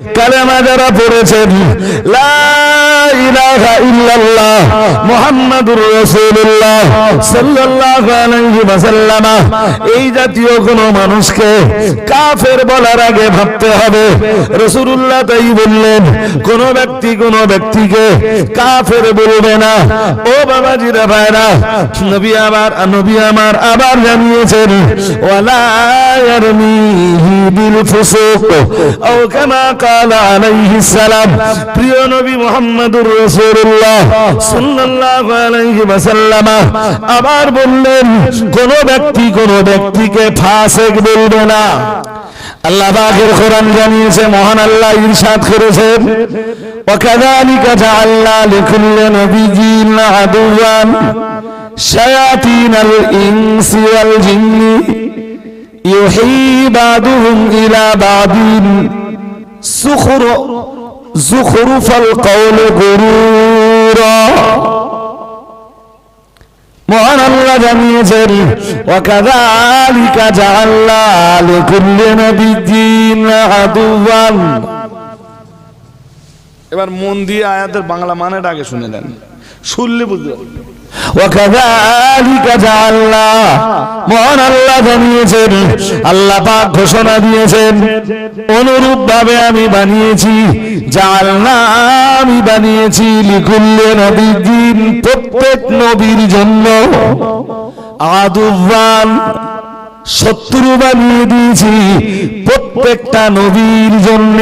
কালেমা যারা পড়েছেন এই জাতীয় কোন মানুষকে কাফের বলার আগে ভাবতে হবে। রাসূলুল্লাহ তাই বললেন, কোন ব্যক্তি কোন ব্যক্তিকে কাফের বলবে না। ও বাবাজিরা ভাইরা, নবী আমার নবী আমার আবার জানিয়েছেন আও কামা আবার বললেন, কোন ব্যক্তি কোন ব্যক্তিকে ফাসিক বলবে না। আল্লাহের কোরআন জানিয়েছে, মহান আল্লাহ ইরশাদ করেছেন। আল্লাহ এবার মন দিয়ে আয়াতের বাংলা মানেটা আগে শুনে দেন শুনলে বুঝতে পারবেন আল্লাহ পাক ঘোষণা দিয়েছেন অনুরূপ ভাবে আমি বানিয়েছি জাল্লা আমি বানিয়েছি নবীর দিন প্রত্যেক নবীর জন্য। আদুবান শত্রু বানিয়ে দিয়েছি প্রত্যেকটা নবীর জন্য।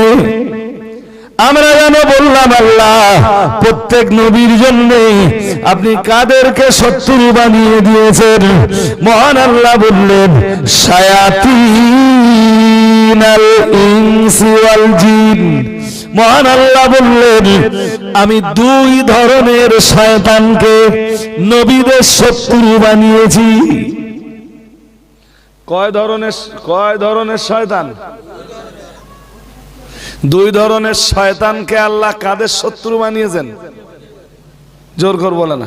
বললাম আল্লাহ, প্রত্যেক নবীর জন্য আপনি কাদেরকে শত্রু বানিয়ে দিয়েছেন। মহান আল্লাহ বললেন জিন। মহান আল্লাহ বললেন, আমি দুই ধরনের শয়তানকে নবীদের শত্রু বানিয়েছি। কয় ধরনের কয় ধরনের শয়তান? দুই ধরনের শয়তানকে আল্লাহ কাদের শত্রু বানিয়েছেন? জোর কর বলে না।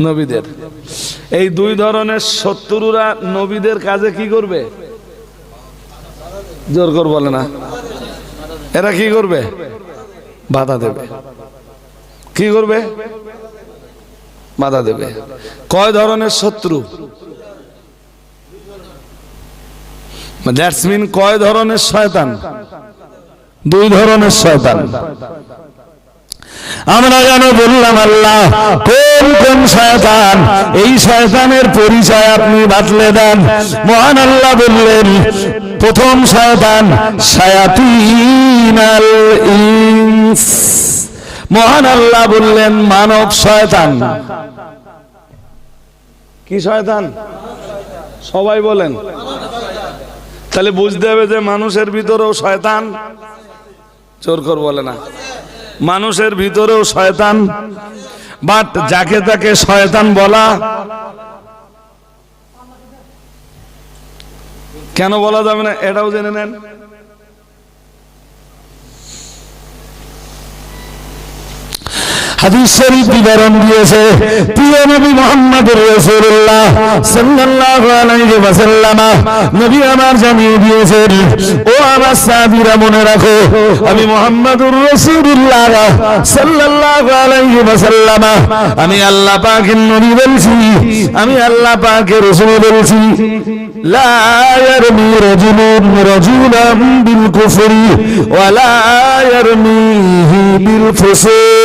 নবীদের। এই দুই ধরনের শত্রুরা নবীদের কাজে কি করবে? জোর কর বলে না। এরা কি করবে? বাধা দেবে। কি করবে? বাধা দেবে। কয় ধরনের শত্রু? দ্যাটস মিন কয় ধরনের শয়তান? দুই ধরনের শয়তান। আমরা যেন বললাম, আল্লাহ, কোন কোন শয়তান? এই শয়তানের পরিচয় আপনি বাতলে দেন। মহান আল্লাহ বললেন, প্রথম শয়তান শায়াতিন ইনস। মহান আল্লাহ বললেন, মানব শয়তান। কি শয়তান? সবাই বলেন। তাহলে বুঝতে হবে যে মানুষের ভিতরেও শয়তান। চোর কর বলে না। মানুষের ভিতরেও শয়তান, বাট যাকে তাকে শয়তান বলা। কেন বলা যাবে না? এটাও জেনে নেন। হাদিস শরীফ বিবরণ দিয়েছে। প্রিয় নবী মুহাম্মদুর রাসূলুল্লাহ সাল্লাল্লাহু আলাইহি ওয়াসাল্লাম নবী আমার জানিয়ে দিয়েছেন, ও আমার সাহাবীরা, মনে রাখো, আমি মুহাম্মদুর রাসূলুল্লাহ সাল্লাল্লাহু আলাইহি ওয়াসাল্লাম। আমি আল্লাহ পাকের নবী বলছি, আমি আল্লাহ পাকের রাসূল বলছি, লা ইয়ারমি রাজুলুন রাজুলান বিল কুফরি, ওয়া লা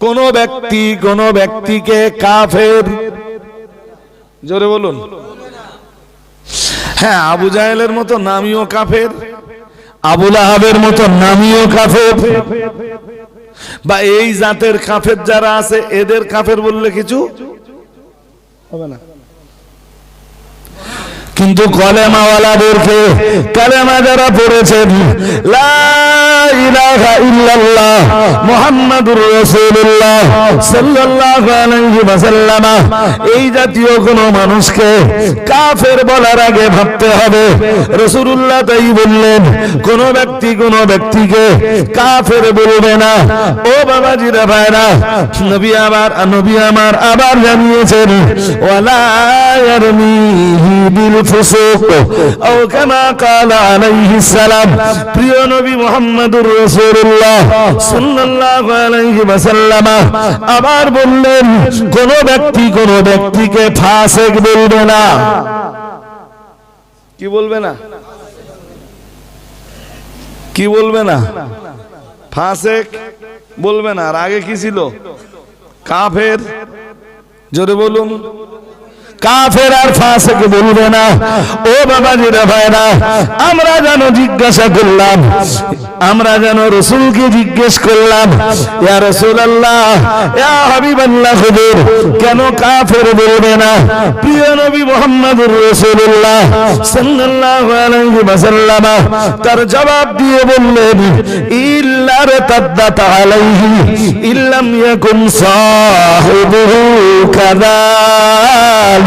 কোন ব্যক্তি, কোন ব্যক্তিকে কাফের। জোরে বলুন। হ্যাঁ আবু জাহেলের মতো নামিও কাফের আবুল আহাবের মতো নামিও কাফের, বা এই জাতের কাফের যারা আছে, এদের কাফের বললে কিছু হবে না। কিন্তু কলেমাওয়ালাদেরকে কালেমা যারা পড়েছেন এই জাতীয় কোন মানুষকে কাফের বলার আগে ভাবতে হবে। রাসূলুল্লাহ তাই বললেন, কোন ব্যক্তি কোন ব্যক্তিকে কাফের বলবে না। ও বাবাজিরা ভাইরা, নবী আবার নবী আমার আবার জানিয়েছেন ফুসুক। আও কামা ক্বালা আলাইহিস সালাম। প্রিয় নবী মুহাম্মদুর রাসূলুল্লাহ সাল্লাল্লাহু আলাইহি ওয়াসাল্লাম আবার বললেন, কোন ব্যক্তি কোন ব্যক্তিকে ফাসিক বলবে না। কি বলবে না? কি বলবে না? ফাসেক বলবে না। আর আগে কি ছিল? কাফের? জোরে বলুন। কাফের আর ফাসিক বলবে না। ও বাবা জিরা ভাইরা, আমরা যেন জিজ্ঞাসা করলাম, আমরা যেন রসুলকে জিজ্ঞেস করলাম, ইয়া রাসূলুল্লাহ, ইয়া হাবিবাল্লাহ হুজুর, কেন কাফের বলবে না? প্রিয় নবী মুহাম্মদুর রাসূলুল্লাহ সাল্লাল্লাহু আলাইহি ওয়াসাল্লাম তার জবাব দিয়ে বললেন, ইল্লা তাদ্দাত আলাইহি, ইল্লাম ইয়াকুন সাহিবুহু কাযালিক।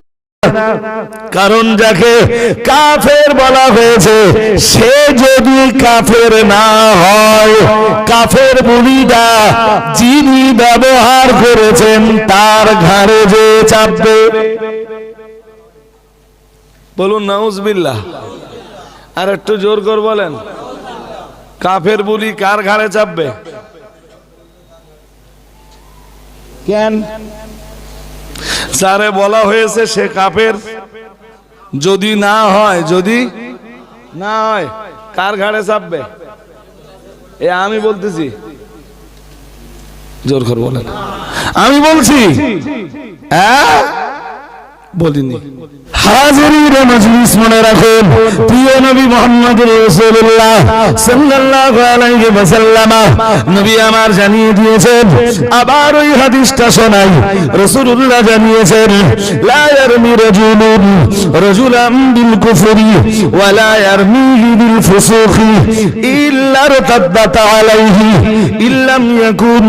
কারণ যাকে কাফের বলা হয়েছে সে যদি কাফের না হয় কাফের বুড়িটা যিনি ব্যবহার করেছেন তার ঘাড়ে যে চাপবে। বলুন নাউজবিল্লাহ। আর একটু জোর কর বলেন কাফের বুলি কার ঘাড়ে চাপবে? কেন? যারে বলা হয়েছে সে কাপের যদি না হয়, যদি না হয়, কার ঘাড়ে চাপবে? এ আমি বলতেছি। জোর করে বলেন। আমি বলছি হ্যাঁ? বলিনি। হাজির মজলিস মনে রাখুন। প্রিয় নবী মোহাম্মদ রাসূলুল্লাহ সাল্লাল্লাহু আলাইহি নবী আমার জানিয়ে দিয়েছেন, আবার ওই হাদিসটা শোনাই। রাসূলুল্লাহ জানিয়েছেন, লা ইয়ারমি রাজুলুন রাজুলাম বিল কুফরি ওয়া লা ইয়ারমিহি বিল ফুসুকি ইল্লা আলাইহি ইল্লাম ইয়াকুন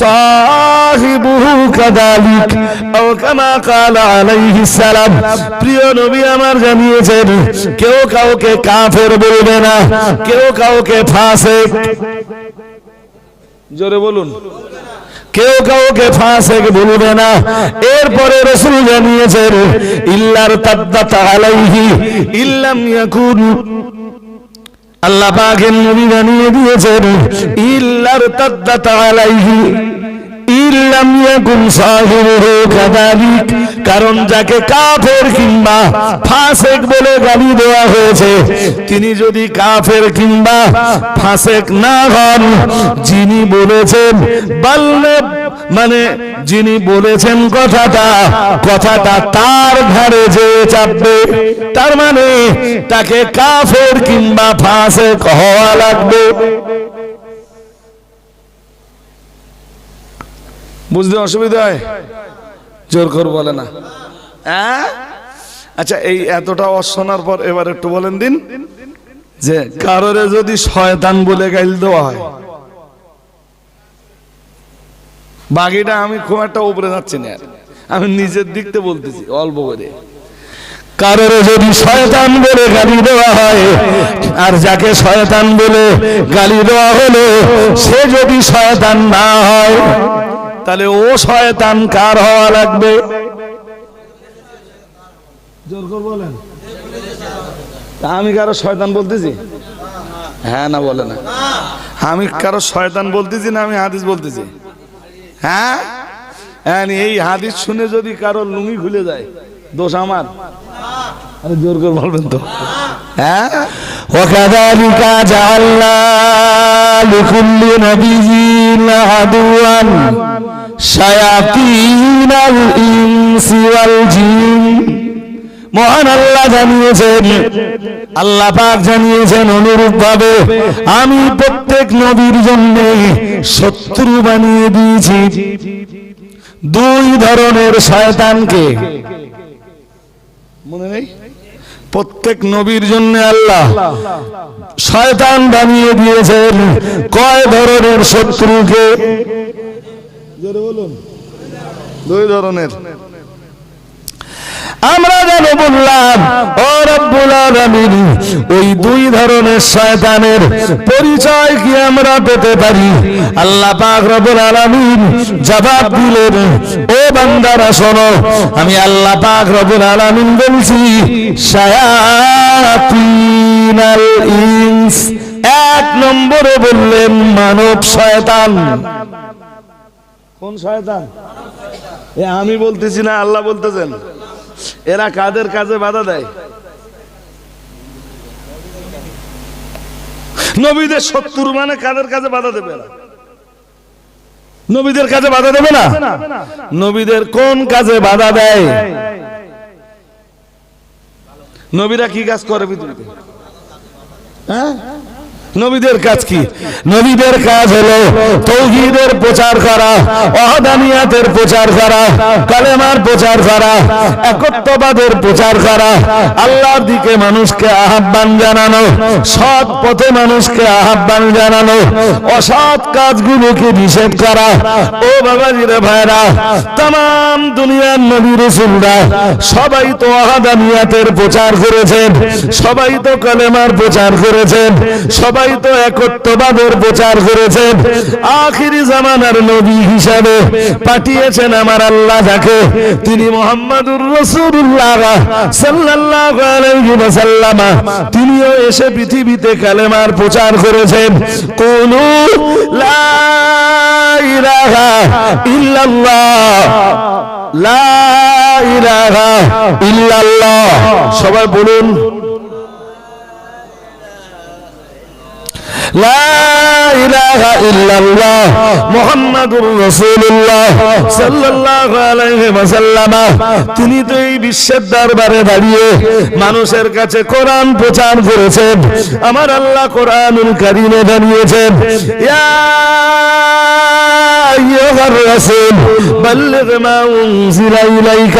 সাহিবুহু আও কামা প্রিয় নবী আমার জানিয়েছেন, কেউ কাউকে কাফের বলবে না, কেউ কাউকে ফাসেক। জোরে বলুন। কেউ কাউকে ফাসেক বলবে না। এরপরে রসুল জানিয়েছেন, ইল্লার তাদ্দাত আলাইহি ইল্লাম ইয়াকুন। আল্লাহ পাকের নবী জানিয়ে দিয়েছেন, ইল্লার তাদ্দাত আলাইহি। কারণ যাকে কাফের কিংবা ফাসেক বলে গালি দেওয়া হয়েছে, তিনি যদি কাফের কিংবা ফাসেক না হন, যিনি বলেছেন, বাল্লে মানে যিনি বলেছেন কথাটা কথাটা তার ঘাড়ে যে চাপবে। তার মানে তাকে কাফের কিংবা ফাসেক হওয়া লাগবে। বুঝতে অসুবিধা হয় জোর কর বলে না। হ্যাঁ? আচ্ছা এই এতটা অশোনার পর এবার একটু বলেন দিন যে কারোরে যদি শয়তান বলে গাইল দেওয়া হয়। বাকিটা আমি খুব একটা উপরে যাচ্ছি না আর। আমি নিজের দিকতে বলতেছি অল্প করে। কারোর যদি শয়তান বলে গালি দেওয়া হয় আর যাকে শয়তান বলে গালি দেওয়া হলো সে যদি শয়তান না হয় তাহলে ও শয়তান কার হওয়া লাগবে জোর কর বলেন তা আমি কারো শয়তান বলতেছি হ্যাঁ না বলে না আমি কারো শয়তান বলতেছি না আমি হাদিস বলতেছি হ্যাঁ হ্যাঁ এই হাদিস শুনে যদি কারো লুঙ্গি খুলে যায় দোষ আমার আরে জোর করে বলবেন তো হ্যাঁ وكذلك جعلنا لكل نبي عدوا শায়াতিনাল মহান আল্লাহ জানিয়েছেন, আল্লাহ পাক জানিয়েছেন অনুরূপ ভাবে আমি প্রত্যেক নবীর জন্য শত্রু বানিয়ে দিয়েছি। দুই ধরনের শয়তানকে। মনে নেই? প্রত্যেক নবীর জন্য আল্লাহ শয়তান বানিয়ে দিয়েছেন। কয় ধরনের শত্রুকে? দুই ধরনের। আমরা যেন বললাম ও রব্বুল আলামিন ওই দুই ধরনের শয়তানের পরিচয় কি আমরা পেতে পারি? আল্লাহ পাক রব্বুল আলামিন জবাব দিলেন ও বান্দারা শোনো আমি আল্লাহ পাক রব্বুল আলামিন বলছি শায়াতিনাল ইনস। এক নম্বরে বললেন মানব শয়তান। কোন শয়তান? এ, আমি বলতেছি না, আল্লাহ বলতেছেন। এরা কাদের কাজে বাধা দেয়? নবীদের শত্রুর মানে কাদের কাজে বাধা দেবে এরা? নবীদের কাজে বাধা দেবে না? নবীদের কোন কাজে বাধা দেয়? নবীরা কি কাজ করে পৃথিবীতে? হ্যাঁ? নবীদের কাজ কি? নবীদের কাজ হলো তৌহিদের প্রচার করা, অহদানিয়াতের প্রচার করা, কালেমার প্রচার করা, একত্ববাদের প্রচার করা, আল্লাহর দিকে মানুষকে আহ্বান জানানো, সৎ পথে মানুষকে আহ্বান জানানো, অসৎ কাজগুলোকে নিষেধ করা। ও বাবাজিরে ভাইরা, তাম দুনিয়ার নবী রসুলরা সবাই তো আহাদানিয়াতের প্রচার করেছেন, সবাই তো কালেমার প্রচার করেছেন, সবাই তো একত্ববাদের প্রচার করেছেন। আখিরি জামানার নবী হিসাবে পাঠিয়েছেন আমার আল্লাহ যাকে। তিনি মোহাম্মদুর রসুল্লাহ সাল্লাল্লাহু আলাইহি ওয়াসাল্লাম। তিনিও এসে পৃথিবীতে কালেমার প্রচার করেছেন। কুলু লা ইলাহা ইল্লাল্লাহ। লা ইলাহা ইল্লাল্লাহ। সবাই বলুন La ilaha إلا الله محمد رسول الله صلى الله عليه وسلم তিনি তো এই বিশ্বের দরবারে দাঁড়িয়ে মানুষের কাছে কোরআন প্রচার করেছেন আমার আল্লাহ কোরআনুল কারিমে জানিয়েছেন ইয়া أيها الرسول بلغ ما أنزل إليك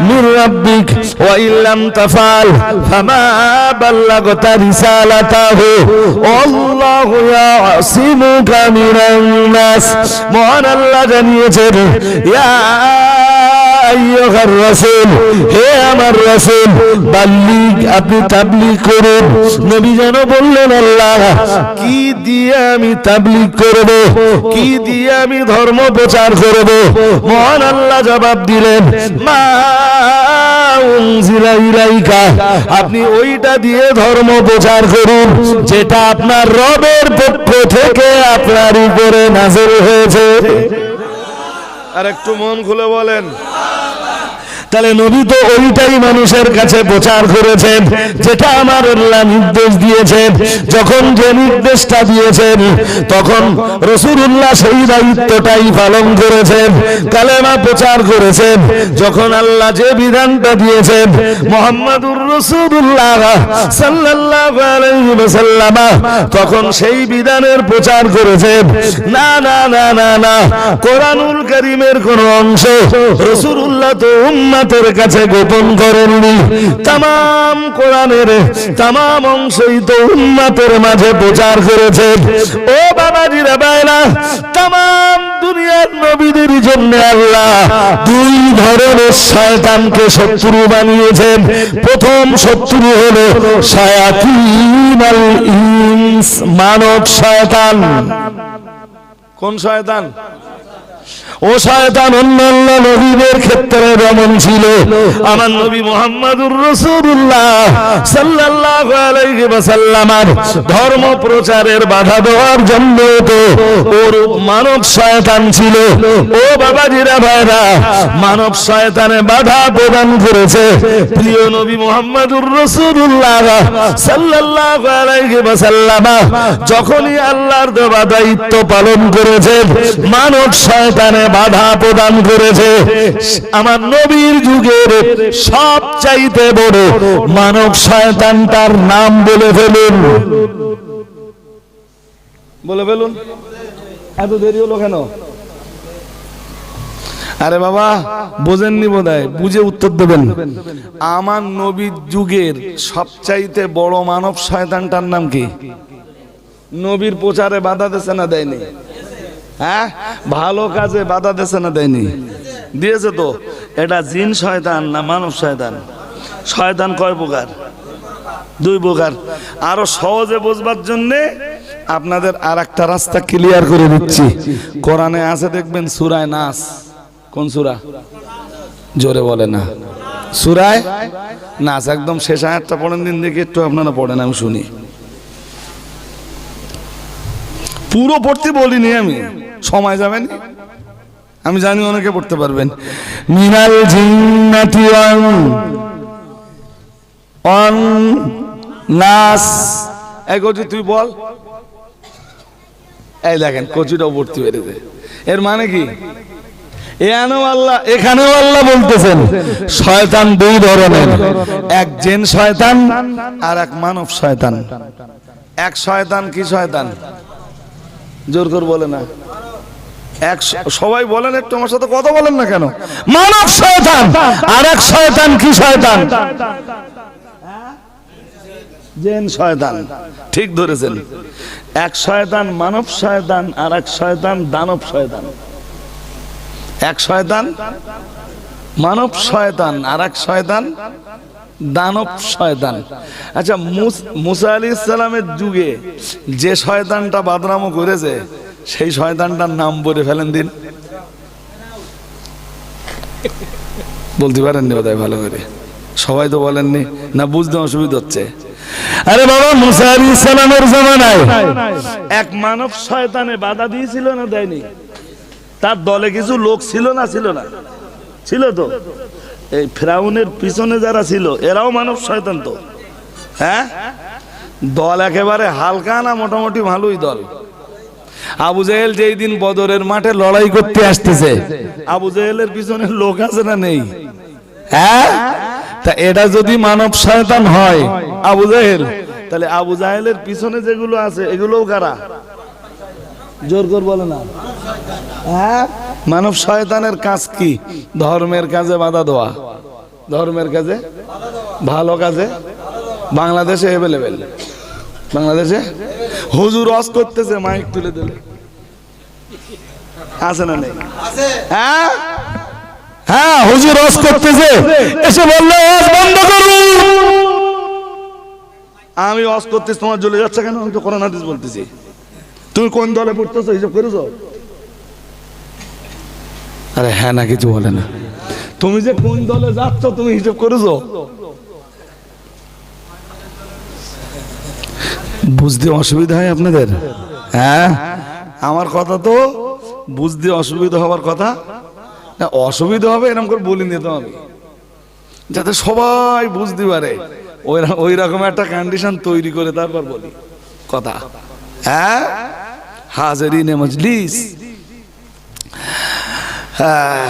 من ربك وإن لم تفعل فما بلغت رسالته والله ইউহিব্বুকা মিনান নাস মহান আল্লাহ জানিয়েছেন ইয়া আইয়ুহার রাসূল হে আমার রাসূল, বাল্লিগ আপনি তাবলীগ করুন। নবী যেন বললেন, আল্লাহ, কি দিয়ে আমি তাবলীগ করব? কি দিয়ে আমি ধর্ম প্রচার করব? মহান আল্লাহ জবাব দিলেন, মা আপনি ওইটা দিয়ে ধর্ম প্রচার করুন, যেটা আপনার রবের পক্ষ থেকে আপনার উপরে নাজেল হয়েছে। আর একটু মন খুলে বলেন। তাহলে নবী তো ওইটাই মানুষের কাছে প্রচার করেছেন, যেটা আমার আল্লাহ নির্দেশ দিয়েছেন। যখন যে নির্দেশটা দিয়েছেন, তখন রসুল্লাহ সেই দায়িত্বটাই পালন করেছেন, কালেমা প্রচার করেছেন। যখন আল্লাহ যে বিধানটা দিয়েছেন, মোহাম্মদুর রসুল্লাহ ওয়াসাল্লাম, তখন সেই বিধানের প্রচার করেছেন। না না না না না, কোরআনুল কারীমের কোন অংশ রসুল্লাহ তো উম্মতের কাছে গোপন করেননি তাম কোরআনের তাম অংশই তো উম্মতের মাঝে প্রচার করেছেন ও বাবাজিরা, বাইরা তাম দুনিয়ার নবীদের জন্য আল্লাহ দুই ধরনের শয়তানকে শত্রু বানিয়েছেন। প্রথম শত্রু হলো মানব শয়তান। কোন শয়তান? ও শয়তান, অন্যান্য নবীদের ক্ষেত্রে যেমন ছিল। আমার নবী মোহাম্মদুর রসুল্লাহ সাল্লাহ আলাইহি ওয়াসাল্লামের ধর্ম প্রচারের বাধা দেওয়ার জন্য তো মানব শয়তান ছিল। ও বাবাজিরা ভাইরা, মানব শয়তানে বাধা প্রদান করেছে। প্রিয় নবী মোহাম্মদুর রসুল্লাহ সাল্লাল্লাহু আলাইহি ওয়াসাল্লাম যখনই আল্লাহর দেওয়া দায়িত্ব পালন করেছেন মানব শয়তানে বাধা প্রদান করেছে। আমার নবীর যুগের সব চাইতে বড় মানব শয়তান তার নাম বলে ফেলুন। বলে ফেলুন। এত দেরি হলো কেন? আরে বাবা, বোঝেননি বোধ বুঝে উত্তর দেবেন। আমার নবীর যুগের সবচাইতে বড় মানব শয়তানটার নাম কি? নবীর প্রচারে বাধা দেছে না দেয়নি? হ্যাঁ? ভালো কাজে বাধা দেছে না দেয়নি? দিয়েছে তো। এটা জিন শয়তান না মানব শয়তান? শয়তান কয় প্রকার? দুই প্রকার। আরও সহজে বোঝবার জন্যে আপনাদের আর একটা রাস্তা ক্লিয়ার করে দিচ্ছি। কোরআনে আছে দেখবেন সুরায় নাস। কোন সুরা? জোরে বলে না। সুরায় নাস, একদম শেষ আয়াতটা পড়েন দিন, দেখি একটু আপনারা পড়েন, আমি শুনি। পুরো পড়তে বলিনি আমি। সময় যাবেন? আমি জানি অনেকে পড়তে পারবেন। মিনাল জিন্নাতি অন নাস। কচি তুই বল। এই দেখেন কচিটাও পড়তে পেরেছে এর মানে কি? এ আনো আল্লাহ এখানেও আল্লাহ বলতেছেন, শয়তান দুই ধরনের। এক জেন শয়তান, আর এক মানব শয়তান। এক শয়তান কি শয়তান? জোর করে বলে না। এক সবাই বলেন একটু, আমার সাথে কথা বলেন না কেন? মানব শয়তান, আর এক শয়তান কি শয়তান? জেন শয়তান। ঠিক ধরেছেন। এক শয়তান মানব শয়তান আর এক শয়তান দানব শয়তান। এক শয়তান মানব শয়তান আর এক শয়তান দানব শয়তান। আচ্ছা মুস- আলী ইসলামের যুগে যে শয়তানটা বাদরামো করেছে, সেই শয়তানটার নাম বলে ফেলেন দিন। বলতে পারেননি বোধহয় ভালো করে। সবাই তো বলেননি। না বুঝতে অসুবিধা হচ্ছে। আরে বাবা মুসা আলাইহিস সালামের জামানায়। এক মানব শয়তানে বাধা দিয়েছিল না দেয়নি? তার দলে কিছু লোক ছিল না ছিল না? ছিল তো? এই ফ্রাউনের পিছনে যারা ছিল এরাও মানব শয়তান তো। হ্যাঁ? দল একেবারে হালকা না মোটামুটি ভালোই দল? আবু জাহেল যেই দিন বদরের মাঠে লড়াই করতে আসতেছে। আবু জাহেলের পিছনে লোক আছে না নেই? হ্যাঁ? তা এটা যদি মানব শয়তান হয় আবু জাহেল। তাহলে আবু জাহেলের পিছনে যেগুলো আছে এগুলোও কারা? জোর কর বলে না। হ্যাঁ? মানব শয়তানের কাজ কি? ধর্মের কাজে বাধা দেওয়া। ধর্মের কাজে? ভালো কাজে? বাংলাদেশে অ্যাভেলেবেল বাংলাদেশে? হুজুর অস করতেছে মাইক তুলে দিলে। আছে না নেই? হ্যাঁ? হ্যাঁ হুজুর রস করতেছে। এসে বলল বন্ধ করুন আমি অস করতেছি তোমার জ্বলে যাচ্ছে কেন? আমি তো কোরআন হাদিস বলতেছি। তুমি কোন দলে পড়তেছো হিসাব করেছ? আরে হ্যাঁ না কিছু বলে না। তুমি যে কোন দলে যাচ্ছ তুমি হিসাব করেছ? বুঝতে অসুবিধা হয় আপনাদের? হ্যাঁ? আমার কথা তো বুঝতে অসুবিধা হওয়ার কথা। অসুবিধা হবে, এরকম করে বলিনি তো আমি যাতে সবাই বুঝতে পারে ওই রকম একটা কন্ডিশন তৈরি করে তারপর বলি। কথা। হ্যাঁ? হাজারিনে মজলিস। হ্যাঁ।